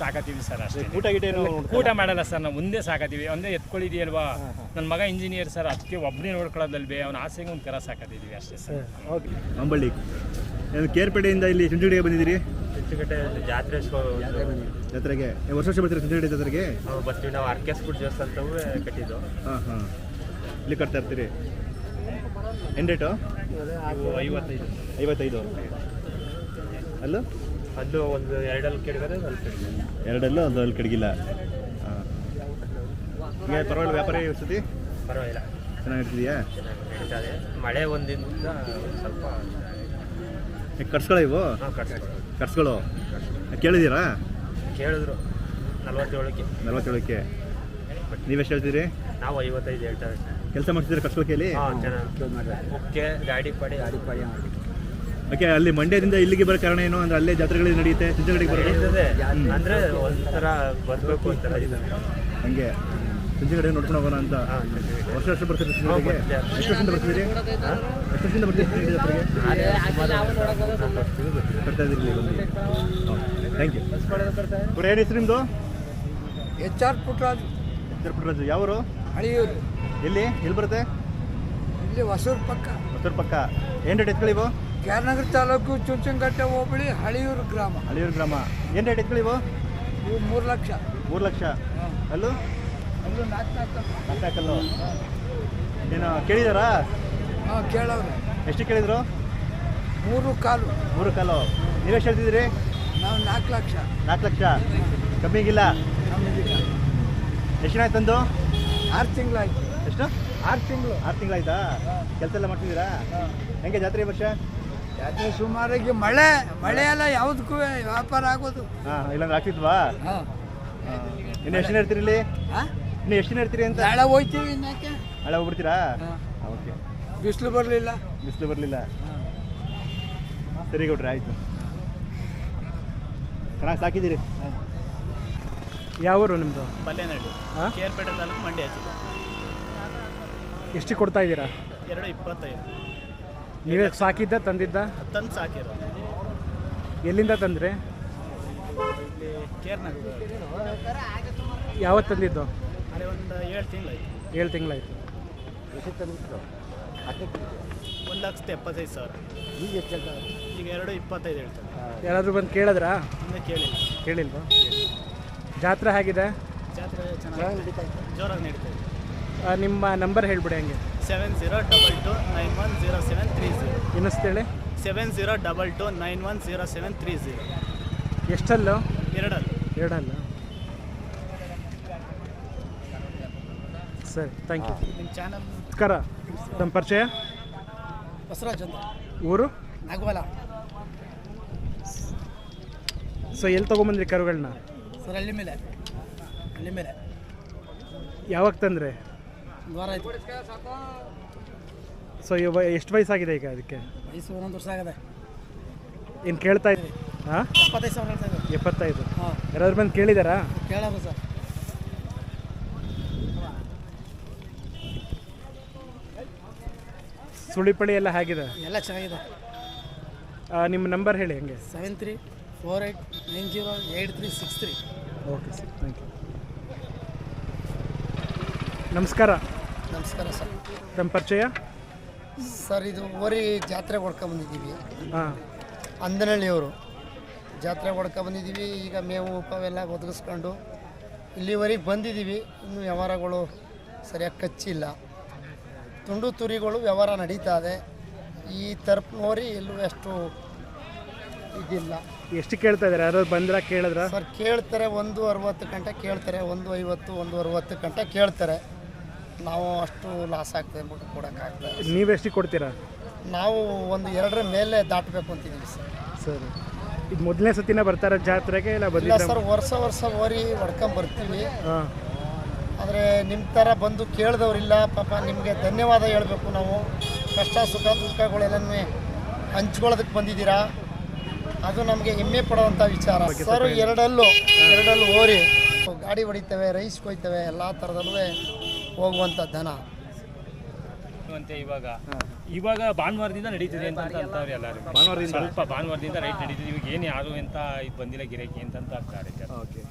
ಸಾಕತ್ತೀವಿ sir ಅಷ್ಟೇ. ಊಟ ಗೀಟ ಏನು ಊಟ ಮಾಡಲ್ಲ ಸರ್ ನಾವು ಮುಂದೆ ಸಾಕತ್ತೀವಿ. ಒಂದೇ ಎತ್ಕೊಳ್ಳಿದೆಯಲ್ವಾ? ನನ್ನ ಮಗ ಇಂಜಿನಿಯರ್ ಸರ್ ಅದಕ್ಕೆ ಒಬ್ಬನೇ ನೋಡ್ಕೊಳ್ಳೋದಲ್ವೇ ಅವ್ನ ಆಸೆಗೆ ಒಂದು ಕರ ಸಾಕತ್ತಿದ್ದೀವಿ ಅಷ್ಟೇ ಸರ್. ಓಕೆ ಅಂಬಳ್ಳಿ. ಏನು ಕೇರ್ಪೇಟೆಯಿಂದ ಇಲ್ಲಿ ಚುಂಚುಡಿಗೆ ಬಂದಿದ್ದೀರಿ? ಹೆಚ್ಚುಕಟ್ಟೆ ಜಾತ್ರೆ ಜಾತ್ರೆಗೆ. ವರ್ಷ ವರ್ಷ ಬರ್ತೀರಿ ಚುಂಚುಗಡೆ ಜಾತ್ರೆಗೆ? ನಾವು ಬರ್ತೀವಿ ನಾವು ಅರ್ಕೆಸ್ಬಿಟ್ಟು ದೇವಸ್ಥಾನದವು ಕಟ್ಟಿದ್ದು. ಹಾಂ ಹಾಂ. ಇಲ್ಲಿ ಕಟ್ತಾ ಇರ್ತೀರಿ? ಏನು ರೇಟು ಐವತ್ತೈದು. ಐವತ್ತೈದು. ಅಲ್ಲೂ? ಅಲ್ಲೂ ಒಂದು ಎರಡಲ್ಲಿ ಕೆಡಗದೆ ಅಲ್ಲಿ ಕೆಡಗಿದೆ ಎರಡಲ್ಲೂ ಅದು ಅಲ್ಲಿ ಕಡಿಗಿಲ್ಲ. ಹಾಂ ಈಗ ಪರವಾಗಿಲ್ಲ ವ್ಯಾಪಾರ ಸತಿ ಪರವಾಗಿಲ್ಲ. ಚೆನ್ನಾಗಿ ನಡೀತಿದೆಯಾ ನಡೀತಾ ಇದೆ ಮಳೆ ಒಂದಿಂದ ಸ್ವಲ್ಪ ಈಗ ಕಟ್ಸ್ಕೊಳ್ಳೋ ಇವು? ನಾವು ಕಟ್ಸ್ಕೊಂಡು ಕಟ್ಸ್ಗಳು ಕೇಳಿದ್ದೀರಾ? ಕೇಳಿದ್ರು. ನಲ್ವತ್ತೇಳಕ್ಕೆ. ನಲ್ವತ್ತೇಳಕ್ಕೆ. ನೀವೆಷ್ಟು ಹೇಳ್ತೀರಿ? ನಾವು ಐವತ್ತೈದು ಹೇಳ್ತಾರೆ ಕೆಲಸ ಮಾಡ್ತಿದ್ದೀರಾ ಕಟ್ಸ್ಕೊಳಕ್ಕೆ ಹಾಂ ಚೆನ್ನಾಗಿ. ಓಕೆ ಗಾಡಿ ಪಾಡಿ ಗಾಡಿ ಪಾಡಿ ಓಕೆ ಅಲ್ಲಿ ಮಂಡ್ಯದಿಂದ ಇಲ್ಲಿಗೆ ಬರೋ ಕಾರಣ ಏನು? ಅಂದ್ರೆ ಅಲ್ಲೇ ಜಾತ್ರೆಗಳು ನಡೆಯುತ್ತೆ ಚುಂಚುಗಡಿಗೆ ಬರೋದು? ಅಂದ್ರೆ ಒಂಥರ ಬರಬೇಕು ಅಂತ ಹಂಗೆ. ಚುಂಚುಗಡೆ ನೋಡ್ಕೊಂಡು ಹೋಗೋಣ ಅಂತ. ವರ್ಷ ವರ್ಷ ಬರ್ತೀರಿ ಬರ್ತೀವಿ. ಎಷ್ಟು ವರ್ಷದಿಂದ ಬರ್ತೀರಿ ಎಷ್ಟು ವರ್ಷದಿಂದ ಬರ್ತೀರಿ ಜಾತ್ರೆಗೆ? ಬರ್ತಾ ಇದ್ದೀರಿ ಥ್ಯಾಂಕ್ ಯು ಇವ್ರು ಏನು ಹೆಸರು ನಿಮ್ಮದು ಎಚ್ ಆರ್ ಪುಟ್ಟರಾಜು ಪುಟ್ಟರಾಜು ಯಾವರು? ಹಳಿಯೂರು. ಎಲ್ಲಿ? ಎಲ್ಲಿ ಬರುತ್ತೆ? ಇಲ್ಲಿ ಹೊಸೂರು ಪಕ್ಕ. ಹೊಸೂರು ಪಕ್ಕ. ಏನು ರೇಟ್ ಎತ್ಕೊಳ್ಳಿವು? ಕ್ಯಾರ್ನಗರ ತಾಲೂಕು ಚುಂಚನಕಟ್ಟೆ ಹೋಬಳಿ ಹಳಿಯೂರು ಗ್ರಾಮ. ಹಳಿಯೂರು ಗ್ರಾಮ. ಏನು ರೇಟ್ ಇತ್ತು ಇವು ಮೂರು ಲಕ್ಷ. ಮೂರು ಲಕ್ಷ. ಅಲ್ಲೂ? ಅಲ್ಲೂ ನಾಲ್ಕು ನಾಲ್ಕು ನಾಲ್ಕಲ್ಲು ಏನು ಕೇಳಿದಾರಾ? ಹಾಂ ಕೇಳೋರು ಎಷ್ಟು ಕೇಳಿದ್ರು? ಮೂರು ಕಾಲು. ಮೂರು ಕಾಲು. ನೀವೆಷ್ಟು ಹೇಳ್ತಿದ್ದೀರಿ? ನಾವು ನಾಲ್ಕು ಲಕ್ಷ. ನಾಲ್ಕು ಲಕ್ಷ. ಕಮ್ಮಿಗಿಲ್ಲ ನಮಗಿಲ್ಲ ಎಷ್ಟು ದಿನ ಆಯ್ತು ತಂದು? ಆರು ತಿಂಗಳಾಯ್ತು ಎಷ್ಟು? ಆರು ತಿಂಗಳು. ಆರು ತಿಂಗಳಾಯ್ತಾ ಕೆಲಸ ಎಲ್ಲ ಮಾಡ್ತಿದ್ದೀರಾ? ಹೆಂಗೆ ಜಾತ್ರೆ ಈ ವರ್ಷ? ಯಾಕೆ ಸುಮಾರಿಗೆ ಮಳೆ ಮಳೆ ಎಲ್ಲ ಯಾವುದಕ್ಕೂ ವ್ಯಾಪಾರ ಆಗೋದು. ಹಾಂ ಇಲ್ಲಾಂದ್ರೆ ಆಗ್ತಿದ್ವಾ? ಹಾಂ. ಇನ್ನು ಎಷ್ಟು ದಿನ ಇರ್ತೀರಿ ಇಲ್ಲಿ? ಇನ್ನು ಎಷ್ಟು ದಿನ ಇರ್ತೀರಿ ಅಂತ? ನಾಳೆ ಹೋಯ್ತೀವಿ ಇನ್ನಕ್ಕೆ ಹೋಗ್ಬಿಡ್ತೀರಾ? ಓಕೆ. ಬಿಸಿಲು ಬರಲಿಲ್ಲ. ಬಿಸಿಲು ಬರಲಿಲ್ಲ. ಸರಿ ಗೌಡ್ರಿ ಆಯಿತು. ಚೆನ್ನಾಗಿ ಸಾಕಿದ್ದೀರಿ? ಯಾವ ಊರು ನಿಮ್ಮದು ಪಲ್ಯನಹಳ್ಳಿ ಹಾಂ? ಕೇರ್ಪೇಟೆ ತಾಲೂಕು ಮಂಡ್ಯ ಜಿಲ್ಲೆ. ಎಷ್ಟು ಕೊಡ್ತಾ ಇದ್ದೀರಾ? ಎರಡು ಇಪ್ಪತ್ತೈದು. ನೀವೇ ಸಾಕಿದ್ದ ತಂದಿದ್ದ? ತಂದು ಸಾಕಿರೋ ಎಲ್ಲಿಂದ ತಂದ್ರೆ? ಇಲ್ಲಿ ಕೇರ್ನಗರ ಯಾವತ್ತು ತಂದಿದ್ದು? ಒಂದು ಏಳು ತಿಂಗಳಾಯ್ತು. ಏಳು ತಿಂಗಳಾಯ್ತು. ಒಂದು ಲಕ್ಷದ ಎಪ್ಪತ್ತೈದು ಸಾವಿರ. ಈಗ ಎರಡು ಇಪ್ಪತ್ತೈದು ಹೇಳ್ತಾರೆ. ಯಾರಾದರೂ ಬಂದು ಕೇಳಿದ್ರಾ? ಇನ್ನೂ ಕೇಳಿಲ್ಲ. ಕೇಳಿಲ್ವಾ? ಜಾತ್ರೆ ಆಗಿದೆ ಜಾತ್ರೆ ಚೆನ್ನಾಗಿ ಜೋರಾಗಿ ನಡೀತಾ ಇದೆ. ಆ, ನಿಮ್ಮ ನಂಬರ್ ಹೇಳ್ಬಿಡಿ ಹಂಗೆ. Seven zero double two nine one zero seven three zero ಇನ್ನಿಸ್ತೇಳಿ seven zero double two nine one zero seven three zero ಎಷ್ಟಲ್ಲು? ಎರಡಲ್ಲಿ. ಎರಡಲ್ಲ ಸರಿ ಥ್ಯಾಂಕ್ ಯು ನಿಮ್ಮ ಚಾನಲ್ ನಮಸ್ಕಾರ. ನಮ್ಮ ಪರಿಚಯ? ಬಸವರಾಜ್ ಅಂತ. ಊರು? ನಗವಲ ಸೊ ಎಲ್ಲಿ ತೊಗೊಂಬಂದ್ರಿ ಕರುಗಳನ್ನ? ಸರ್ ಹಳ್ಳಿ ಮೇಲೆ. ಹಳ್ಳಿ ಮೇಲೆ. ಯಾವಾಗ ತಂದರೆ? ಒಂದು ವಾರ ಆಯ್ತು. ಸೊ ಇವ ಎಷ್ಟು ವಯಸ್ಸಾಗಿದೆ ಈಗ ಅದಕ್ಕೆ? ವಯಸ್ಸು ಒಂದೊಂದು ವರ್ಷ ಆಗಿದೆ. ಏನು ಕೇಳ್ತಾ ಇದ್ದೀವಿ ಹಾಂ? ಎಪ್ಪತ್ತೈದು ಸಾವಿರ ಹೇಳ್ತಾ ಇದ್ದಾರೆ. ಎಪ್ಪತ್ತೈದು. ಹಾಂ. ಯಾರಾದ್ರು ಬಂದು ಕೇಳಿದಾರಾ? ಕೇಳೋದು ಸರ್. ಸುಳಿಪಳಿ ಎಲ್ಲ ಹೇಗಿದೆ? ಎಲ್ಲ ಚೆನ್ನಾಗಿದೆ. ಆ, ನಿಮ್ಮ ನಂಬರ್ ಹೇಳಿ ಹಂಗೆ. Seven three four eight nine zero eight three six three. Okay sir thank you ನಮಸ್ಕಾರ. ನಮಸ್ಕಾರ ಸರ್. ನಮ್ಮ ಪರಿಚಯ? ಸರ್ ಇದು ಓರಿ ಜಾತ್ರೆ ಹೊಡ್ಕೊಂಬಂದಿದ್ದೀವಿ ಹಾಂ. ಅಂದನಹಳ್ಳಿಯವರು. ಜಾತ್ರೆ ಹೊಡ್ಕೊಂಬಂದಿದ್ದೀವಿ ಈಗ ಮೇವು ಉಪವೆಲ್ಲ ಒದಗಿಸ್ಕೊಂಡು ಇಲ್ಲಿವರೆಗೆ ಬಂದಿದ್ದೀವಿ. ಇನ್ನೂ ವ್ಯವಹಾರಗಳು ಸರಿಯಾಗಿ ಕಚ್ಚಿಲ್ಲ. ತುಂಡು ತುರಿಗಳು ವ್ಯವಹಾರ ನಡೀತಾ ಇದೆ. ಈ ತರ್ಪ್ ಓರಿ ಎಲ್ಲೂ ಅಷ್ಟು ಇದಿಲ್ಲ. ಎಷ್ಟು ಕೇಳ್ತಾ ಇದ್ದಾರೆ? ಯಾರು ಬಂದ್ರೆ ಕೇಳಿದ್ರ? ಸರ್ ಕೇಳ್ತಾರೆ ಒಂದು ಅರವತ್ತು ಗಂಟೆ ಕೇಳ್ತಾರೆ ಒಂದು ಐವತ್ತು ಒಂದು ಅರವತ್ತು ಗಂಟೆ ಕೇಳ್ತಾರೆ. ನಾವು ಅಷ್ಟು ಲಾಸ್ ಆಗ್ತದೆ ಅಂದ್ಬಿಟ್ಟು ಕೊಡೋಕ್ಕಾಗ್ತದೆ ನೀವು ಎಷ್ಟು ಕೊಡ್ತೀರಾ? ನಾವು ಒಂದು ಎರಡರ ಮೇಲೆ ದಾಟಬೇಕು ಅಂತಿದ್ದೀವಿ ಸರ್. ಸರಿ. ಇದು ಮೊದಲನೇ ಸತಿನ ಬರ್ತಾರ ಜಾತ್ರೆಗೆ ಇಲ್ಲ ಇಲ್ಲ ಸರ್ ವರ್ಷ ವರ್ಷ ಓರಿ ಹೊಡ್ಕೊಂಬರ್ತೀವಿ ಹಾಂ. ಆದರೆ ನಿಮ್ಮ ಥರ ಬಂದು ಕೇಳಿದವರಿಲ್ಲ ಪಾಪ ನಿಮಗೆ ಧನ್ಯವಾದ ಹೇಳಬೇಕು ನಾವು. ಕಷ್ಟ ಸುಖ ದುಃಖಗಳೆಲ್ಲನೂ ಹಂಚ್ಕೊಳ್ಳೋದಕ್ಕೆ ಬಂದಿದ್ದೀರಾ? ಅದು ನಮಗೆ ಹೆಮ್ಮೆ ಪಡುವಂಥ ವಿಚಾರ. ಸರ್ ಎರಡಲ್ಲೂ ಎರಡಲ್ಲೂ ಓರಿ. ಗಾಡಿ ಹೊಡಿತೇವೆ ರೈಸ್ ಕೊಯ್ತೇವೆ ಎಲ್ಲ ಥರದಲ್ಲೂ ಹೋಗುವಂಥ ದನ ಅಂತೆ ಇವಾಗ. ಇವಾಗ ಭಾನುವಾರದಿಂದ ನಡೀತಿದೆ ಅಂತ ಅಂತಾರೆ ಎಲ್ಲರೂ. ಭಾನುವಾರದಿಂದ? ಸ್ವಲ್ಪ ಭಾನುವಾರದಿಂದ ರೈಟ್ ನಡೀತಿದೆ. ಇವಾಗ ಏನು ಯಾರು ಅಂತ ಇದು ಬಂದಿಲ್ಲ ಗಿರಾಕಿ ಅಂತ ಅಂತ ಆಗ್ತಾರೆ ಓಕೆ.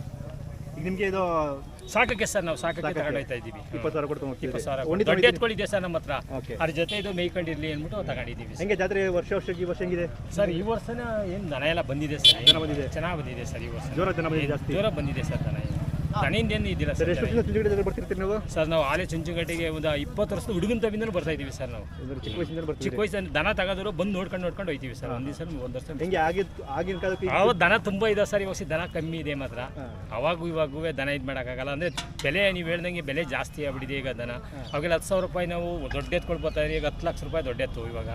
ಈಗ ನಿಮಗೆ ಇದು ಸಾಕಕ್ಕೆ ಸರ್ ನಾವು ಸಾಕಕ್ಕೆ ತಗೊಂಡು ಹೋಗ್ತಾ ಇದ್ದೀವಿ. ಇಪ್ಪತ್ತು ಸಾವಿರ ಹೋಗ್ತೀವಿ ಇಪ್ಪತ್ತು ಸಾವಿರ ದೊಡ್ಡ? ಸರ್ ನಮ್ಮ ಹತ್ರ ಅದ್ರ ಜೊತೆ ಇದು ಮೇಯ್ಕೊಂಡಿರ್ಲಿ ಅಂದ್ಬಿಟ್ಟು ತಗೊಂಡಿದ್ದೀವಿ. ಹೆಂಗೆ ಜಾತ್ರೆ ವರ್ಷ ವರ್ಷಕ್ಕೆ ಈ ವರ್ಷ ಹೆಂಗಿದೆ? ಸರ್ ಈ ವರ್ಷನ ಏನು ದನ ಎಲ್ಲ ಬಂದಿದೆ ಸರ್. ದನ ಬಂದಿದೆ. ಚೆನ್ನಾಗಿ ಬಂದಿದೆ ಸರ್ ಈ ವರ್ಷ. ಜೋರ ಜನ ಬಂದಿದೆ ಜಾಸ್ತಿ. ಜೋರ ಬಂದಿದೆ ಸರ್ ದನ ಏನು ಏನು ಇದಿಲ್ಲ ಸರ್ ಎಷ್ಟು ವರ್ಷದಿಂದ ಚುಂಚುಗಡೆ ಬರ್ತಿರ್ತೀರಿ ನೀವು? ಸರ್ ನಾವು ಆಲೆ ಚುಂಚುಗಟ್ಟಿಗೆ ಒಂದು ಇಪ್ಪತ್ತು ವರ್ಷದ ಹುಡುಗನ ತವಿಂದಲೂ ಬರ್ತಾ ಇದೀವಿ ಸರ್ ನಾವು. ಚಿಕ್ಕ ವಯಸ್ಸಿಂದ ಬರ್ತೀರಿ ಚಿಕ್ಕ ವಯಸ್ಸಲ್ಲಿ ದನ ತಗೋದ್ರು ಬಂದು ನೋಡ್ಕೊಂಡು ನೋಡ್ಕೊಂಡು ಹೋಯ್ತೀವಿ ಸರ್. ಒಂದು ದಿವಸ ಒಂದು ವರ್ಷ ಹೆಂಗೆ ಆಗಿದ್ದು ಆಗಿನ ಕಾಲಕ್ಕೆ ಈಗ- ಅವಾಗ ದನ ತುಂಬ ಇದೆ ಸರ್ ಇವಾಗ ದನ ಕಮ್ಮಿ ಇದೆ ಮಾತ್ರ. ಅವಾಗೂ ಇವಾಗೂ ದನ ಇದು ಮಾಡೋಕ್ಕಾಗಲ್ಲ. ಅಂದರೆ ಬೆಲೆ ನೀವು ಹೇಳ್ದಂಗೆ ಬೆಲೆ ಜಾಸ್ತಿ ಆಗ್ಬಿಟ್ಟಿದೆ ಈಗ ದನ. ಅವಾಗೆಲ್ಲ ಹತ್ತು ಸಾವಿರ ರೂಪಾಯಿ ನಾವು ದೊಡ್ಡ ಎತ್ಕೊಳ್ಬೋತಾ ಈಗ ಹತ್ತು ಲಕ್ಷ ರೂಪಾಯಿ ದೊಡ್ಡ ಎತ್ತು ಇವಾಗ.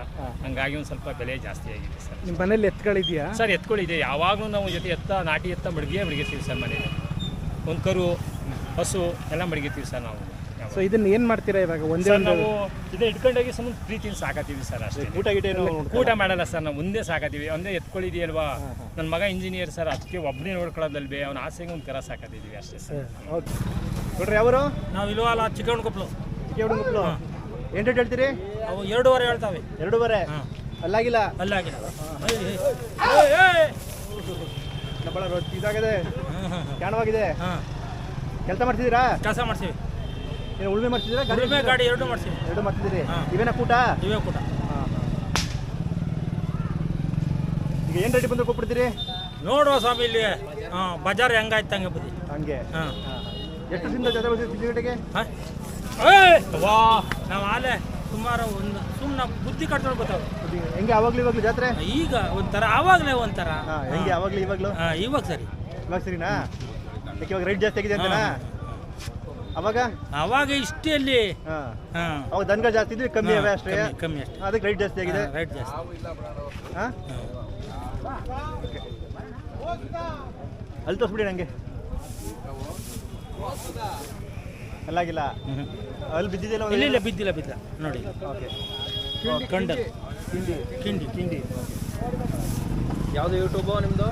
ಹಂಗಾಗಿ ಒಂದು ಸ್ವಲ್ಪ ಬೆಲೆ ಜಾಸ್ತಿ ಆಗಿದೆ ಸರ್. ನಿಮ್ಮ ಮನೇಲಿ ಎತ್ಗಳಿದೆಯಾ ಸರ್ ಎತ್ಕೊಳ್ಳಿದೆ ಯಾವಾಗಲೂ ನಾವು ಜೊತೆ ಎತ್ತ ನಾಟಿ ಎತ್ತ ಮಡಿಗೆ ಮಡಗಿರ್ತೀವಿ ಸರ್ ಮನೇಲಿ. ಒಂದು ಕರು ಹಸು ಎಲ್ಲ ಮಡಗಿತೀವಿ ಸರ್ ನಾವು. ಸೊ ಇದನ್ನ ಏನು ಮಾಡ್ತೀರಾ ಇವಾಗ? ಒಂದೇ ಸರ್ ನಾವು ಇದೇ ಇಟ್ಕೊಂಡೋಗಿ ಸುಮ್ಮನೆ ಪ್ರೀತಿಯಿಂದ ಸಾಕತ್ತೀವಿ ಸರ್ ಅಷ್ಟೇ. ಊಟ ಗೀಟ ಏನು ಊಟ ಮಾಡಲ್ಲ ಸರ್ ನಾವು ಒಂದೇ ಸಾಕತ್ತೀವಿ. ಒಂದೇ ಎತ್ಕೊಳ್ಳಿದೆಯಲ್ವಾ? ನನ್ನ ಮಗ ಇಂಜಿನಿಯರ್ ಸರ್ ಅದಕ್ಕೆ ಒಬ್ಬನೇ ನೋಡ್ಕೊಳ್ಳೋದಲ್ವೇ? ಅವ್ನ ಆಸೆಗೆ ಒಂದು ಕರ ಸಾಕತ್ತಿದ್ದೀವಿ ಅಷ್ಟೇ ಸರ್. ಓಕೆ ನೋಡ್ರಿ ಯಾವರು? ನಾವು ಇಲ್ವಲ್ಲ ಚಿಕ್ಕವಣ್ಕೊಪ್ಲು. ಕೇವಡುಗುಪ್ಲು ಏನು ರೇಟ್ ಹೇಳ್ತೀರಿ? ಅವು ಎರಡೂವರೆ ಹೇಳ್ತಾವೆ. ಎರಡೂವರೆ? ಅಲ್ಲಾಗಿಲ್ಲ? ಅಲ್ಲಾಗಿಲ್ಲ. ಭಾಳ ಇದಾಗಿದೆ. ಕಾಣವಾಗಿದೆ ಹಾಂ. ಕೆಲಸ ಮಾಡ್ತಿದ್ದೀರಾ ಕೆಲಸ ಮಾಡ್ತೀವಿ ಏನು ಉಳುಮೆ ಮಾಡ್ತಿದ್ದೀರಾ ಗಾಡಿ ಉಳುಮೆ ಗಾಡಿ ಎರಡು ಮಾಡ್ತೀವಿ ಎರಡು ಮಾಡ್ತಿದ್ದೀರಿ. ಇವೇನ ಕೂಟ? ಇವೇ ಕೂಟ. ಈಗ ಏನು ರೆಡಿ ಬಂದ್ರೆ ಕೊಟ್ಬಿಡ್ತೀರಿ? ನೋಡುವ ಸ್ವಾಮಿ ಇಲ್ಲಿ ಹಾಂ ಬಜಾರ್ ಹೆಂಗಾಯ್ತು ಹಂಗೆ ಬುದ್ಧಿ. ಹಂಗೆ. ಹಾಂ. ಎಷ್ಟು ದಿನದ ಜೊತೆ ಬರ್ತೀರಿ ಸಿದ್ಧಗಟ್ಟೆಗೆ ಹಾಂ. ವಾ ನಾವು ಆಲೆ. ಸುಮಾರು ಒಂದು ಸುಮ್ಮನೆ ಬುದ್ಧಿ ಕಟ್ಕೊಂಡು ಗೊತ್ತಾಗ ಹೆಂಗೆ ಅವಾಗ್ಲೂ ಇವಾಗ್ಲೂ ಜಾತ್ರೆ? ಈಗ ಒಂಥರ ಆವಾಗಲೇ ಒಂಥರ. ಹಾ ಹೆಂಗೆ ಅವಾಗ್ಲೂ ಇವಾಗ್ಲೂ? ಹಾಂ ಇವಾಗ ಸರಿ. ಇವಾಗ ಸರಿನಾ? ಯಾಕೆ ಇವಾಗ ರೇಟ್ ಜಾಸ್ತಿ ಆಗಿದೆ ಅಂತನಾ? ಅವಾಗ? ಅವಾಗ ಇಷ್ಟೇ ಅಲ್ಲಿ. ಹಾಂ. ಅವಾಗ ದನಗಳು ಜಾಸ್ತಿ ಇದ್ರೆ ಕಮ್ಮಿ ಅವೆ ಅಷ್ಟೇ? ಕಮ್ಮಿ ಕಮ್ಮಿ ಅಷ್ಟೇ. ಅದಕ್ಕೆ ರೇಟ್ ಜಾಸ್ತಿ ಆಗಿದೆ? ರೈಟ್ ಜಾಸ್ತಿ. ಹಾ? ಅಲ್ಲಿ ತೋರಿಸ್ಬಿಡಿ ನನಗೆ ಅಲ್ಲಾಗಿಲ್ಲ ಅಲ್ಲಿ ಬಿದ್ದಿದೆಯಲ್ಲ ಇಲ್ಲ ಇಲ್ಲ ಬಿದ್ದಿಲ್ಲ ಬಿದ್ದ ನೋಡಿ. ಓಕೆ. ಕಂಡಲ್. ಕಿಂಡಿ ಕಿಂಡಿ ಕಿಂಡಿ ಯಾವುದು ಯೂಟ್ಯೂಬು ನಿಮ್ಮದು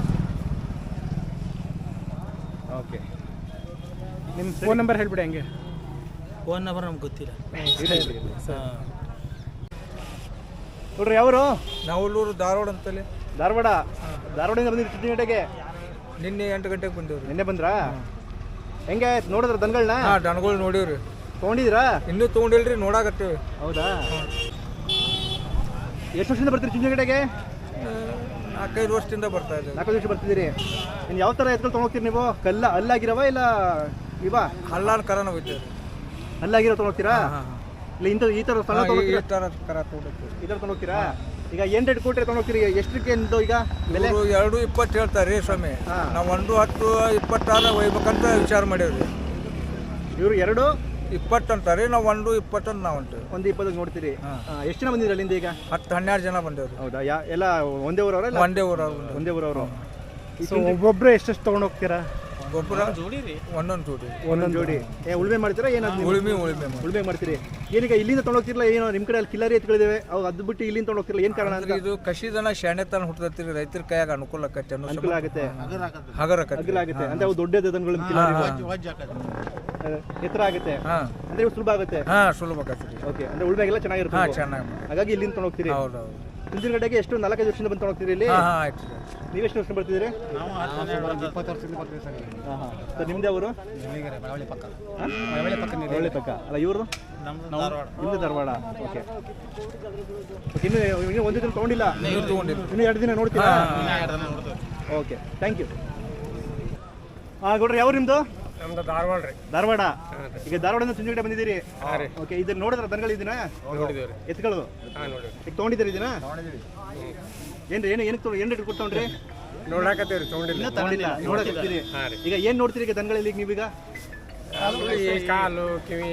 ಓಕೆ. ನಿಮ್ಮ ಫೋನ್ ನಂಬರ್ ಹೇಳ್ಬಿಡಿ ಹಂಗೆ. ಫೋನ್ ನಂಬರ್ ನಮ್ಗೆ ಗೊತ್ತಿಲ್ಲ. ನೋಡ್ರಿ ಯಾವರು? ನಾವಲ್ಲೂರು ಧಾರವಾಡ ಅಂತಲೇ ಧಾರವಾಡ? ಧಾರವಾಡದಿಂದ ಬಂದಿರಿ ಚಿತ್ರಗಟ್ಟೆಗೆ ನಿನ್ನೆ ಎಂಟು ಗಂಟೆಗೆ ಬಂದವ್ರು. ನಿನ್ನೆ ಬಂದ್ರಾ? ಹೆಂಗೆ ನೋಡಿದ್ರ ದನಗಳನ್ನ ಹಾ ದನಗಳು ನೋಡೀವ್ರಿ. ಇನ್ನು ಇನ್ನೂ ತೊಗೊಂಡಿಲ್ರಿ ನೋಡಾಕತ್ತೀವಿ. ಹೌದಾ? ಎಷ್ಟು ವರ್ಷದಿಂದ ಬರ್ತೀರಿ ಚುಂಚನಗಡೆಗೆ ನಾಲ್ಕೈದು ವರ್ಷದಿಂದ ಬರ್ತಾ ಇದ್ದೀವಿ. ನಾಲ್ಕೈದು ವರ್ಷ ಬರ್ತಿದ್ದೀರಿ. ಇನ್ನು ಯಾವ ಥರ ಎತ್ಕೊಂಡು ತೊಗೊಂಡೋಗ್ತೀರಿ ನೀವು? ಕಲ್ಲ ಅಲ್ಲಾಗಿರವ ಇಲ್ಲ ಇವಾ? ಹಲ್ಲಾನ್ ಕರನ ಹೋಗ್ತೀವಿ ಅಲ್ಲಾಗಿರೋ ತೊಗೊಂಡೋಗ್ತೀರಾ ಇಲ್ಲ ಇಂಥ ಈ ಥರ ಸಣ್ಣ ಈ ಥರ ಕರ ತೊಗೊಂಡು ಈ ಥರ ತೊಗೊಂಡೋಗ್ತೀರಾ ಈಗ ಏನು ರೇಟ್ ಕೊಟ್ಟರೆ ತೊಗೊಂಡೋಗ್ತೀರಿ ಎಷ್ಟಕ್ಕೆ ಎಂದು ಈಗ ಬೆಲೆ? ಇವರು ಎರಡು ಇಪ್ಪತ್ತು ಹೇಳ್ತಾರೆ ರೀ ಸ್ವಾಮಿ. ಹಾ. ನಾವು ಒಂದು ಹತ್ತು ಇಪ್ಪತ್ತಾರು ಒಯ್ಬೇಕಂತ ವಿಚಾರ ಮಾಡೇವ್ರಿ ಇವರು ಎರಡು? ಇಪ್ಪತ್ತು ಅಂತಾರೆ ನಾವು ಒಂದು ಇಪ್ಪತ್ತು ಅಂತ ನಾವು ಅಂತೀವಿ. ಒಂದು ಇಪ್ಪತ್ತಕ್ಕೆ ನೋಡ್ತೀರಿ. ಹಾ. ಎಷ್ಟು ಜನ ಬಂದಿದ್ರಿ ಅಲ್ಲಿಂದ ಈಗ? ಹತ್ತು ಹನ್ನೆರಡು ಜನ ಬಂದೇವ್ರಿ. ಹೌದಾ? ಯಾ ಎಲ್ಲ ಒಂದೇ ಊರವ್ರ ಇಲ್ಲ? ಒಂದೇ ಊರವ್ರು ಒಂದೇ ಊರವರು. ಸೊ ಒಬ್ಬೊಬ್ಬರು ಎಷ್ಟೆಷ್ಟು ತೊಗೊಂಡು ಜೋಡಿ ಗೊಬ್ಬರ ಒಂದೊಂದು ಜೋಡಿ. ಒಂದೊಂದು ಜೋಡಿ. ಏ ಉಳುಮೆ ಮಾಡ್ತೀರಾ ಏನಾದ್ರು ಉಳುಮೆ ಉಳುಮೆ ಮಾಡಿ ಉಳುಮೆ ಮಾಡ್ತೀರಿ. ಏನೀಗ ಇಲ್ಲಿಂದ ತೊಗೊಂಡೋಗ್ತಿರಲ್ಲ ಏನೋ ನಿಮ್ಮ ಕಡೆ ಅಲ್ಲಿ ಕಿಲ್ಲರಿ ಎತ್ಗಳಿದಾವೆ ಅವು ಅದು ಬಿಟ್ಟು ಇಲ್ಲಿಂದ ತೊಗೊಂಡೋಗ್ತಿರಲ್ಲ ಏನು ಕಾರಣ ಅಂದ್ರೆ ಅಂತ ಇದು ಕಸಿದನ ಶಾಣೆತನ ಹುಟ್ಟದತ್ತೀರಿ ರೈತರ ಕೈಯಾಗ ಅನುಕೂಲ ಆಕೈತೆ ಅನ್ನೋ ಅನುಕೂಲ ಆಗುತ್ತೆ. ಹಗರ ಆಕೈತಿ ಅಗಲ ಆಗುತ್ತೆ. ಅಂದ್ರೆ ಅವು ದೊಡ್ಡ ದನಗಳು ಎತ್ತರ ಆಗುತ್ತೆ. ಹಾ. ಅಂದ್ರೆ ಇವು ಸುಲಭ ಆಗುತ್ತೆ. ಹಾ ಸುಲಭ ಆಕೈತಿ ಓಕೆ ಅಂದ್ರೆ ಉಳ್ಮೆಗೆಲ್ಲ ಚೆನ್ನಾಗಿರುತ್ತೆ ಹಾಂ ಚೆನ್ನಾಗಿ ಹಾಗಾಗಿ ಇಲ್ಲಿಂದ ತೊಗೊಂಡೋಗ್ತೀರಿ. ಹೌದು ಹೌದು ಗಡೆಗೆ ಎಷ್ಟು ನಾಲ್ಕೈದು ವರ್ಷದಿಂದ ಬಂದು ತೊಗೊಳ್ತೀರಿ ಇಲ್ಲಿ? ಹಾಂ ಹಾಂ ಆಯ್ತು ನೀವೆಷ್ಟು ವರ್ಷ ಬರ್ತಿದ್ದೀರಿ? ಹಾಂ ಹಾಂ. ಸರ್ ನಿಮ್ದೇ ಅವರು ಒಳ್ಳೆ ಪಕ್ಕ. ಅಲ್ಲ ಇವರು ಇಲ್ಲಿ ಧಾರವಾಡ. ಓಕೆ. ಇನ್ನು ಇನ್ನು ಒಂದು ದಿನ ತೊಗೊಂಡಿಲ್ಲ? ಇನ್ನು ಎರಡು ದಿನ ನೋಡ್ತೀರಾ? Okay thank you. ಹಾಂ ಗೌಡ್ರಿ ಯಾವ ನಿಮ್ಮದು ನಮ್ದು ಧಾರವಾಡ ರೀ. ಧಾರವಾಡ? ಈಗ ಧಾರವಾಡದಿಂದ ಚುಂಚನಗಡೆ ಬಂದಿದ್ದೀರಿ? ಓಕೆ ಇದನ್ನ ನೋಡಿದ್ರ ದನಗಳು ಇದನ್ನ? ನೋಡಿದೇವ್ರಿ. ನೋಡಿ ಈಗ ತೊಗೊಂಡಿದ್ದೀರಿ ಇದನ್ನ? ಏನ್ರಿ ಏನು ಏನಕ್ಕೆ ತೊಗೊಂಡು ಏನು ರೇಟ್ ಕೊಡ್ತಾವ್ರಿ? ತೊಗೊಂಡ್ರಿ ನೋಡಾಕತ್ತೀವಿ ರೀ ತೊಗೊಂಡಿಲ್ಲ. ತೊಗೊಂಡಿಲ್ಲ ನೋಡಕತ್ತೀರಿ ಈಗ ಏನು ನೋಡ್ತೀರಿ ಈಗ ದನಗಳಲ್ಲಿ ಈಗ ನೀವೀಗ? ಕಾಲು ಕಿವಿ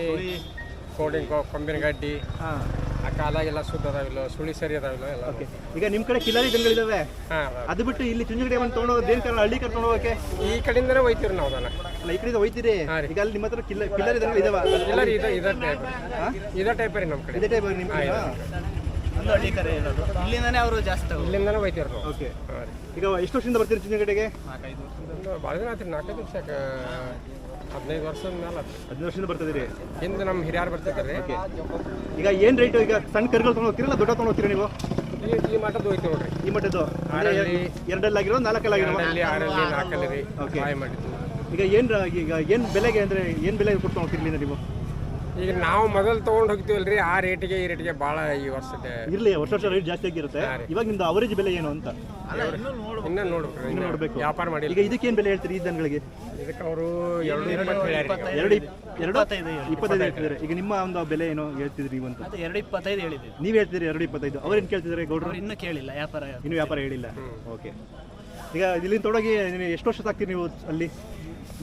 ಕೋಡಿಂಗ್ ಕೊಂಬಿನ ಗಡ್ಡಿ. ಹಾಂ. ಆ ಕಾಲಾಗೆಲ್ಲ ಸುದ್ದ ಅದಾವಿಲ್ಲ ಸುಳಿ ಸರಿ ಅದಾವಿಲ್ಲ ಎಲ್ಲ. ಓಕೆ ಈಗ ನಿಮ್ಮ ಕಡೆ ಕಿಲಾರಿ ದನಗಳಿದಾವೆ ಹಾಂ. ಅದು ಬಿಟ್ಟು ಇಲ್ಲಿ ಚುಂಜಗಡೆ ಒಂದು ತೊಗೊಂಡೋಗೋದು ದೇನ್ ಕಾರಣ ಹಳ್ಳಿ ಕರ್ಕೊಂಡು ಹೋಗೋಕೆ? ಈ ಕಡೆಯಿಂದನೇ ಹೋಯ್ತೀವಿ ನಾವು ಅದನ್ನ. ಅಲ್ಲ ಈ ಕಡೆಯಿಂದ ರೀ. ಈಗ ಅಲ್ಲಿ ನಿಮ್ಮ ಹತ್ರ ಕಿಲ್ಲ ಕಿಲಾರಿ ದನಗಳು ಇದಾವ ಇಲ್ಲ ರೀ ಇದ ಇದ ಟೈಪ್ ಇದ ಟೈಪ್ ರೀ ನಮ್ಮ ಕಡೆ. ಇದೇ ಟೈಪ್ ನಿಮ್ಮ ಕಡೆ? ಇಲ್ಲಿಂದನೇ ಅವರು ಜಾಸ್ತಿ ಇಲ್ಲಿಂದನೇ ನಾವು. ಓಕೆ ಈಗ ಎಷ್ಟು ವರ್ಷದಿಂದ ಬರ್ತೀರಿ ಚುಂಚನಗಡೆಗೆ ಒಂದು ಭಾಳ ದಿನ ಆತ್ರಿ ನಾಲ್ಕೈದು ದಿವಸ ಹದಿನೈದು ವರ್ಷದ ಮೇಲೆ ಹದಿನೈದು ವರ್ಷದಿಂದ ಬರ್ತದ್ರಿ ಹಿಂದೆ ನಮ್ಮ ಹಿರಿಯರು ಬರ್ತಿದ್ದಾರೆ ಈಗ ಏನು ರೇಟ್ ಈಗ ಸಣ್ಣ ಕರ್ಗಳು ತೊಗೊಂಡು ಹೋಗ್ತೀರಲ್ಲ ದೊಡ್ಡ ತೊಗೊಂಡು ಹೋಗ್ತೀರಾ ನೀವು? ಈ ಈ ಮಠದ್ದು ಹೋಯ್ತು ನೋಡ್ರಿ. ಈ ಮಟ್ಟದ್ದು ಆರಲ್ಲಿ ಎರಡಲ್ಲಾಗಿರೋ ನಾಲ್ಕಲ್ಲಾಗಿರೋ ಎರಡಲ್ಲಿ ಆರಲ್ಲಿ ನಾಲ್ಕಲ್ಲಿ ರೀ. ಓಕೆ. ಮಾಡಿದ್ದು ಈಗ ಏನು ಈಗ ಏನು ಬೆಲೆಗೆ ಅಂದರೆ ಏನು ಬೆಲೆಗೆ ಕೊಟ್ಟು ಹೋಗ್ತಿರ್ಲಿಲ್ಲ ನೀವು? ಈಗ ನಾವು ಮೊದಲು ತೊಗೊಂಡು ಹೋಗ್ತೀವಲ್ರಿ ಆ ರೇಟಿಗೆ ಈ ರೇಟಿಗೆ ಭಾಳ ಈ ವರ್ಷ ಇರಲಿ ವರ್ಷ ವರ್ಷ ರೇಟ್ ಜಾಸ್ತಿ ಆಗಿರುತ್ತೆ. ಇವಾಗ ನಿಮ್ದು ಅವರೇಜ್ ಬೆಲೆ ಏನು ಅಂತ? ಇನ್ನ ನೋಡ್ಬೇಕು. ಇನ್ನು ನೋಡಬೇಕು ವ್ಯಾಪಾರ ಮಾಡಿ ಈಗ ಇದಕ್ಕೆ ಏನು ಬೆಲೆ ಹೇಳ್ತೀರಿ ಈ ದನಗಳಿಗೆ? ಇದಕ್ಕೆ ಅವರು ಎರಡು ಎರಡು ಎರಡು ಇಪ್ಪತ್ತೈದು ಹೇಳ್ತಿದ್ದಾರೆ ಈಗ ನಿಮ್ಮ ಒಂದು ಬೆಲೆ ಏನು ಹೇಳ್ತಿದ್ರಿ ನೀವು ಅಂತ? ಎರಡು ಇಪ್ಪತ್ತೈದು ಹೇಳಿದ್ರಿ ನೀವು ಹೇಳ್ತೀರಿ ಎರಡು ಇಪ್ಪತ್ತೈದು. ಏನು ಕೇಳ್ತಿದ್ದಾರೆ ಗೌಡ್ರು? ಅವ್ರು ಇನ್ನೂ ಕೇಳಿಲ್ಲ ವ್ಯಾಪಾರ ಇನ್ನೂ ವ್ಯಾಪಾರ ಹೇಳಿಲ್ಲ. ಓಕೆ. ಈಗ ಇಲ್ಲಿಂದ ತೊಡಗಿ ಎಷ್ಟು ವರ್ಷ ಆಗ್ತೀರಿ ನೀವು ಅಲ್ಲಿ?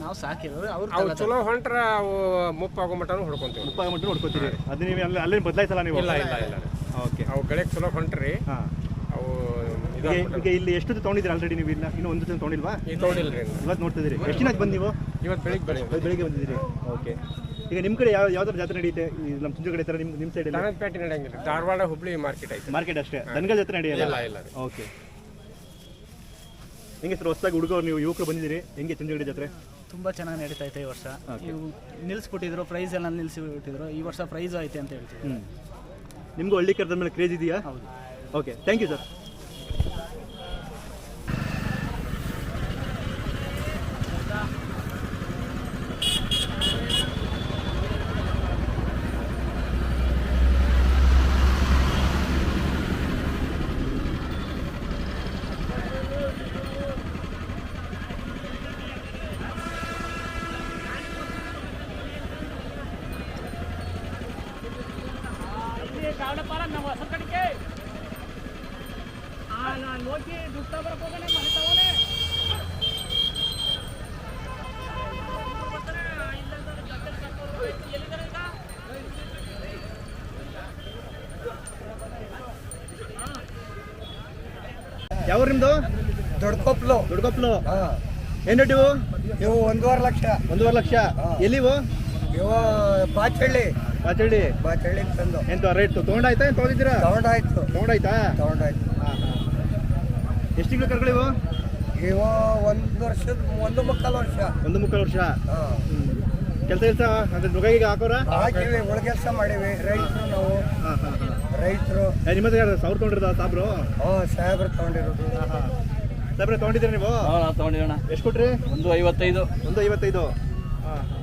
ನಾವು ಸಾಕಿರೋದು ಅವ್ರು ಅವು ಚಲೋ ಹೊಂಟ್ರ ಅವು ಮುಪ್ಪಾಗೋ ಮಟನು ಹೊಡ್ಕೊಂತೀವಿ ಮುಪ್ಪಾಗ ಮಟ್ಟ ನೋಡ್ಕೋತೀರಿ ಅದು ನೀವು ಅಲ್ಲಿ ಅಲ್ಲಿ ಬದಲಾಯಿಸಲ್ಲ ನೀವು? ಇಲ್ಲ ಇಲ್ಲ ಇಲ್ಲ. ಓಕೆ ಅವು ಗಳಿಗೆ ಚಲೋ ಹೊಂಟ್ರಿ. ಅವು ಈಗ ಇಲ್ಲಿ ಎಷ್ಟು ತೊಗೊಂಡಿದ್ದೀರಿ ಆಲ್ರೆಡಿ ನೀವು ಇಲ್ಲ? ಇನ್ನೂ ಒಂದು ತೊಗೊಂಡಿಲ್ವಾ? ತೊಗೊಂಡಿಲ್ಲ ತೊಗೊಂಡಿಲ್ರಿ. ಇವತ್ತು ನೋಡ್ತಿದ್ದೀರಿ. ಎಷ್ಟು ದಿನಕ್ಕೆ ಬಂದು ನೀವು? ಇವತ್ತು ಬೆಳಿಗ್ಗೆ ಬೆಳಿಗ್ಗೆ ಇವತ್ತು ಬೆಳಿಗ್ಗೆ ಬಂದಿದ್ದೀರಿ. ಓಕೆ ಈಗ ನಿಮ್ಮ ಕಡೆ ಯಾವ ಯಾವ್ದಾದ್ರು ಜಾತ್ರೆ ನಡೆಯುತ್ತೆ? ಈ ನಮ್ಮ ಚಿಂಚು ಕಡೆ ಥರ ನಿಮ್ಮ ನಿಮ್ಮ ಸೈಡಲ್ಲಿ ದನದ ನಡೆಯಂಗಿಲ್ಲ. ಧಾರವಾಡ ಹುಬ್ಳಿ ಮಾರ್ಕೆಟ್ ಐತೆ. ಮಾರ್ಕೆಟ್ ಅಷ್ಟೇ. ದನಗಳ ಜಾತ್ರೆ ನಡೆಯಲ್ಲ? ಇಲ್ಲ ಇಲ್ಲ ರೀ. ಓಕೆ ಹೆಂಗೆ ಸರ್ ಹೊಸದಾಗಿ ಹುಡುಗರು ನೀವು ಯುವಕರು ಬಂದಿದ್ದೀರಿ? ಹೆಂಗೆ ಚಂದ್ರಗಡೆ ಜಾತ್ರೆ? ತುಂಬ ಚೆನ್ನಾಗಿ ನಡೀತಾ ಐತೆ ಈ ವರ್ಷ. ನೀವು ನಿಲ್ಲಿಸ್ಬಿಟ್ಟಿದ್ರು ಪ್ರೈಸ್ ಎಲ್ಲ ನಿಲ್ಲಿಸಿಬಿಟ್ಟಿದ್ರು ಈ ವರ್ಷ ಪ್ರೈಸ್ ಐತೆ ಅಂತ ಹೇಳ್ತೀವಿ ನಿಮ್ಗೆ ಹಳ್ಳಿ ಕರೆದ ಮೇಲೆ ಕ್ರೇಜ್ ಇದೆಯಾ? ಹೌದು. ಓಕೆ ಥ್ಯಾಂಕ್ ಯು ಸರ್ ಯಾವ ನಿಮ್ದು? ದೊಡ್ಡಕೊಪ್ಲು. ದೊಡ್ಡಕೊಪ್ಲು. ಏನಿಟ್ಟಿವು ರೇಟ್ ಇವು? ಇವು ಒಂದೂವರೆ ಲಕ್ಷ. ಒಂದೂವರೆ ಲಕ್ಷ. ಎಲ್ಲಿವು ಇವ? ಪಾಚಳ್ಳಿ ಪಾಚಳ್ಳಿ ಪಾಚಳ್ಳಿ ತಂದು. ಎಂತ ರೇಟ್ ತೊಗೊಂಡಾಯ್ತಾ ಏನು ತೊಗೊಂಡಿದ್ದೀರಾ? ತಗೊಂಡಾಯ್ತು. ತೊಗೊಂಡಾಯ್ತಾ? ತಗೊಂಡಾಯ್ತು. ಎಷ್ಟು ತಿಂಗಳು ಕರ್ಗಳಿವು ಇವ ಒಂದು ವರ್ಷದ ಒಂದು ಮುಕ್ಕಾಲು ವರ್ಷ. ಒಂದು ಮುಕ್ಕಾಲು ವರ್ಷ? ಹಾಂ. ಕೆಲಸ ಕೆಲಸ ಅಂದ್ರೆ ನುಗ್ಗಿಗೆ ಹಾಕೋರ? ಹಾಕಿವಿ ಕೆಲಸ ಮಾಡಿವಿ. ರೈತರು ನಾವು. ಹಾಂ ಹಾಂ ಹಾಂ. ರೈತರು. ನಿಮ್ಮ ಹತ್ರ ಸಾವಿರ ತೊಗೊಂಡಿರೋದ ಸಾಬ್ರು? ಹಾಂ ಸಾಹೇಬ್ರು ತಗೊಂಡಿರೋದು. ಸಾಬ್ರೆ ತೊಗೊಂಡಿದ್ದೀರಾ ನೀವು? ತೊಗೊಂಡಿರೋಣ. ಎಷ್ಟು ಕೊಟ್ರಿ? ಒಂದು ಐವತ್ತೈದು. ಒಂದು ಐವತ್ತೈದು? ಹಾಂ ಹಾಂ.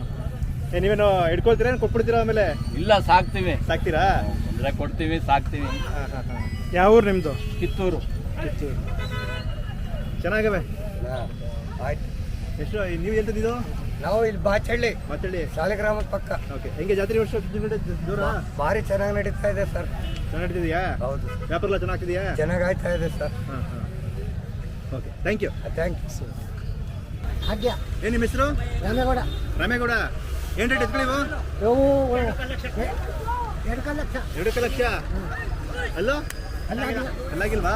ಏ ನೀವೇನು ಹಿಡ್ಕೊಳ್ತೀರಾ ಏನು? ಕೊಟ್ಬಿಡ್ತೀರಾ ಆಮೇಲೆ? ಇಲ್ಲ ಸಾಕ್ತೀವಿ. ಸಾಕ್ತೀರಾ? ಅಂದರೆ ಕೊಡ್ತೀವಿ ಸಾಕ್ತೀವಿ. ಹಾಂ ಹಾಂ ಹಾಂ. ಯಾವ ಊರು ನಿಮ್ಮದು ಕಿತ್ತೂರು. ಚೆನ್ನಾಗವೆ? ಹಾಂ ಆಯ್ತು. ಎಷ್ಟು ನೀವು ಎಲ್ಲಿ ತಂದಿದ್ದು ನಾವು ಇಲ್ಲಿ ಬಾಚಳ್ಳಿ. ಬಾಚಳ್ಳಿ. ಶಾಲೆಗ್ರಾಮದ ಪಕ್ಕ. ಓಕೆ ಹೆಂಗೆ ಜಾತ್ರೆ ವರ್ಷ ದೂರ ಭಾರಿ ಚೆನ್ನಾಗಿ ನಡೀತಾ ಇದೆ ಸರ್. ಚೆನ್ನಾಗಿ ನಡೀತಿದೆಯಾ? ಹೌದು. ವ್ಯಾಪಾರ ಎಲ್ಲ ಚೆನ್ನಾಗ್ತಿದೆಯಾ? ಚೆನ್ನಾಗಿ ಆಯ್ತಾ ಇದೆ ಸರ್. ಹಾಂ ಹಾಂ. Okay thank you. Thank you sir. ಹಾಗ್ಯ ಏನು ನಿಮ್ಮ ಹೆಸರು? ರಾಮೇಗೌಡ. ರಾಮೇಗೌಡ. ಏನು ರೇಟ್ ಎತ್ಕೊಳ್ಳಿವು ಇವು? ಎರಡು ಲಕ್ಷ. ಎರಡಕ್ಕೆ ಲಕ್ಷ. ಅಲ್ಲೋ? ಅಲ್ಲಾಗಿಲ್ವಾ?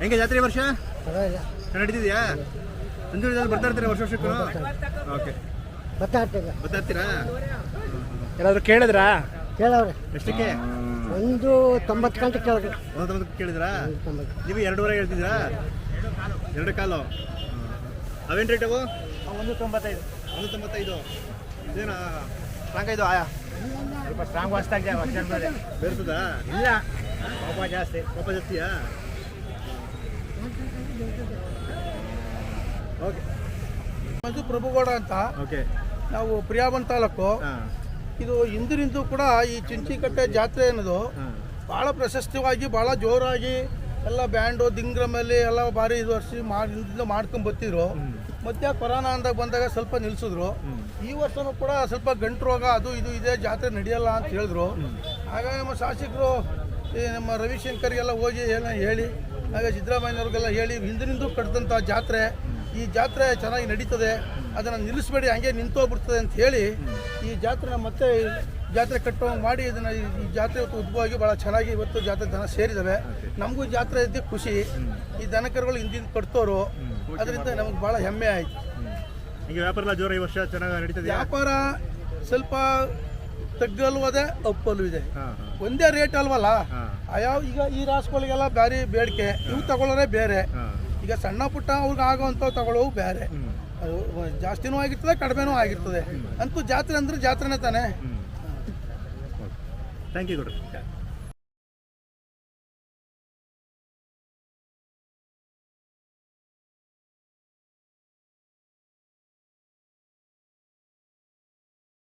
ಹೆಂಗೆ ಜಾತ್ರೆ ವರ್ಷ? ಚೆನ್ನಾಗಿ ನಡೀತಿದೆಯಾ? ಬರ್ತಾ ಇರ್ತೀರಾ ವರ್ಷ ವರ್ಷಕ್ಕೂ? ಓಕೆ. ಗೊತ್ತಾಗ್ತದೆ ಬರ್ತಾ ಇರ್ತೀರಾ? ಏನಾದರೂ ಕೇಳಿದ್ರಾ? ಕೇಳವ್ರೆ. ಎಷ್ಟಕ್ಕೆ? ಒಂದು ತೊಂಬತ್ತು ಗಂಟೆ ಕೇಳಿದ್ರು? ಒಂದು ತೊಂಬತ್ತು ಕೇಳಿದ್ರಾ ನೀವು ಎರಡೂವರೆ ಹೇಳ್ತಿದ್ರಾ ಎರಡು ಕಾಲು. ಅವೇನ್ ರೇಟ್ ಅವು? ಒಂದು ತೊಂಬತ್ತೈದು. ಒಂದು ತೊಂಬತ್ತೈದು. ಇದೇನಾ? ಸ್ಟ್ರಾಂಗ್ ಇದು ಆಯಾ. ಸ್ವಲ್ಪ ಸ್ಟ್ರಾಂಗ್ ಮೇಲೆ. ಬೇರ್ತದಾ ಇಲ್ಲ. ಪಾಪ ಜಾಸ್ತಿ. ಪಾಪ ಜಾಸ್ತಿಯಾ? ಓಕೆ. ಅದು ಪ್ರಭುಗೌಡ ಅಂತ. ಓಕೆ. ನಾವು ಪ್ರಿಯಾಬನ್ ತಾಲೂಕು. ಇದು ಹಿಂದಿನಿಂದ ಕೂಡ ಈ ಚಿಂಚಿಕಟ್ಟೆ ಜಾತ್ರೆ ಅನ್ನೋದು ಬಹಳ ಭಾಳ ಪ್ರಶಸ್ತಿವಾಗಿ ಭಾಳ ಜೋರಾಗಿ ಎಲ್ಲ ಬ್ಯಾಂಡು ದಿಂಗ್ರಮಲ್ಲಿ ಮೇಲೆ ಎಲ್ಲ ಬಾರಿ ಇದು ವರ್ಷ ಮಾಡಿ ಹಿಂದಿಂದ ಮಾಡ್ಕೊಂಡು ಬರ್ತಿದ್ರು. ಮಧ್ಯ ಕೊರೋನಾ ಅಂದಾಗ ಬಂದಾಗ ಸ್ವಲ್ಪ ನಿಲ್ಸಿದ್ರು. ಈ ವರ್ಷನೂ ಕೂಡ ಸ್ವಲ್ಪ ಗಂಟು ರೋಗ ಅದು ಇದು ಇದೆ ಜಾತ್ರೆ ನಡೆಯಲ್ಲ ಅಂತ ಹೇಳಿದ್ರು. ಹಾಗಾಗಿ ನಮ್ಮ ಶಾಸಕರು ನಮ್ಮ ರವಿಶಂಕರ್ಗೆಲ್ಲ ಹೋಗಿ ಎಲ್ಲ ಹೇಳಿ ಆಗ ಸಿದ್ದರಾಮಯ್ಯವ್ರಿಗೆಲ್ಲ ಹೇಳಿ ಹಿಂದಿನಿಂದ ಕಟ್ಟಿದಂಥ ಜಾತ್ರೆ ಈ ಜಾತ್ರೆ ಚೆನ್ನಾಗಿ ನಡೀತದೆ ಅದನ್ನು ನಿಲ್ಲಿಸಬೇಡಿ ಹಂಗೆ ನಿಂತೋಗ್ಬಿಡ್ತದೆ ಅಂತ ಹೇಳಿ ಈ ಜಾತ್ರೆ ಮತ್ತೆ ಜಾತ್ರೆ ಕಟ್ಟೋ ಮಾಡಿ ಇದನ್ನು ಈ ಜಾತ್ರೆ ಇವತ್ತು ಉದ್ಭವವಾಗಿ ಭಾಳ ಚೆನ್ನಾಗಿ ಇವತ್ತು ಜಾತ್ರೆ ದನ ಸೇರಿದ್ದಾವೆ ನಮಗೂ ಜಾತ್ರೆ ಇದ್ದೇ ಖುಷಿ. ಈ ದನಕರುಗಳು ಹಿಂದಿನ ಕಟ್ತೋರು ಅದರಿಂದ ನಮಗೆ ಭಾಳ ಹೆಮ್ಮೆ ಆಯಿತು. ಈಗ ವ್ಯಾಪಾರ ಎಲ್ಲ ಜೋರ ಈ ವರ್ಷ ಚೆನ್ನಾಗಿ ನಡೀತದೆ ವ್ಯಾಪಾರ ಸ್ವಲ್ಪ ತಗ್ಗಲ್ಲೂ ಅದೇ ಅಪ್ಪಲ್ಲೂ ಇದೆ ಒಂದೇ ರೇಟ್ ಅಲ್ವಲ್ಲ? ಯಾವ ಈಗ ಈ ರಾಸುಗಳಿಗೆಲ್ಲ ಬೇರೆ ಬೇಡಿಕೆ. ಇವು ತಗೊಳ್ಳೋರೆ ಬೇರೆ. ಈಗ ಸಣ್ಣ ಪುಟ್ಟ ಅವ್ರಿಗೆ ಆಗೋವಂಥವು ತಗೊಳ್ಳೋವು ಬೇರೆ. ಅದು ಜಾಸ್ತಿನೂ ಆಗಿರ್ತದೆ ಕಡಿಮೆನೂ ಆಗಿರ್ತದೆ. ಅಂತೂ ಜಾತ್ರೆ ಅಂದ್ರೆ ಜಾತ್ರೆನೇ ತಾನೆ. Thank you